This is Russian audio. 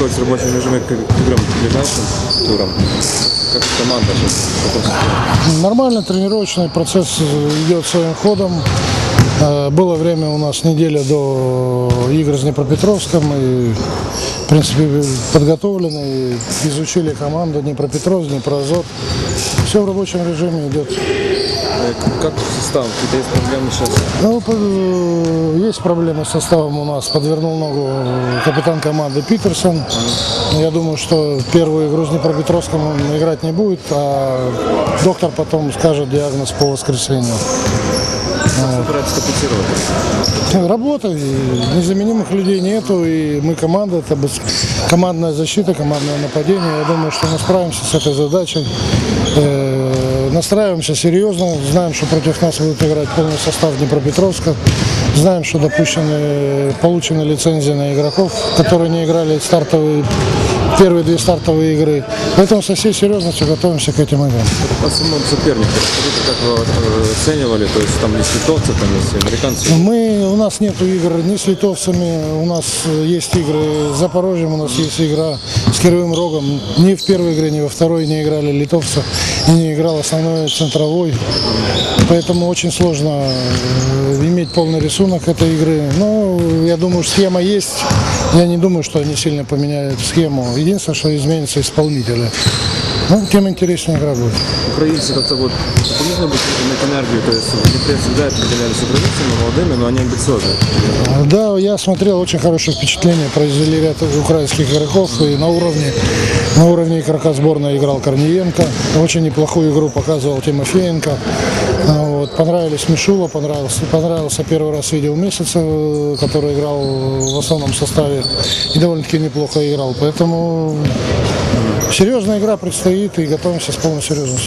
находитесь в рабочем играм ближайшим турам. Как команда? Нормально тренировочный процесс идет своим ходом. Э, Было время у нас неделя до игр с Днепропетровском. И, в принципе, подготовлены, и изучили команду Днепропетровск, Днепроазот. Все в рабочем режиме идет. Э, Как с составом? Какие-то есть проблемы сейчас? Ну, э, есть проблемы с составом у нас. Подвернул ногу капитан команды Питерсон. Я думаю, что первую игру с Днепропетровском он играть не будет, а доктор потом скажет диагноз по воскресенью. Собираются компенсировать? Работа, незаменимых людей нету, и мы команда, это командная защита, командное нападение. Я думаю, что мы справимся с этой задачей. Э, Настраиваемся серьезно, знаем, что против нас будут играть полный состав Днепропетровска. Знаем, что допущены, получены лицензии на игроков, которые не играли стартовые, первые две стартовые игры. Поэтому со всей серьезностью готовимся к этим играм. По самому сопернику, скажите, как вы э, оценивали? То есть там есть литовцы, там есть американцы. Мы, у нас нет игр ни с литовцами, у нас э, есть игры с Запорожьем, у нас есть игра с Кировым Рогом. Ни в первой игре, ни во второй не играли литовцы, и не играл основной центровой. Поэтому очень сложно э, иметь полный рисунок этой игры. Но я думаю, схема есть. Я не думаю, что они сильно поменяют схему. Единственное, что изменится исполнители. Ну, тем интереснее игра будет. Украинцы как-то вот быть иметь энергию, то есть в Днепре всегда определялись украинцами, молодыми, но они амбициозны. Да, я смотрел, очень хорошее впечатление произвели ряд украинских игроков. И на уровне, на уровне игрока сборной играл Корниенко. Очень неплохую игру показывал Тимофеенко. А, Вот, понравились Мишула, понравился, понравился первый раз видел Месяца, который играл в основном составе и довольно-таки неплохо играл. Поэтому серьезная игра предстоит и готовимся с полной серьезностью.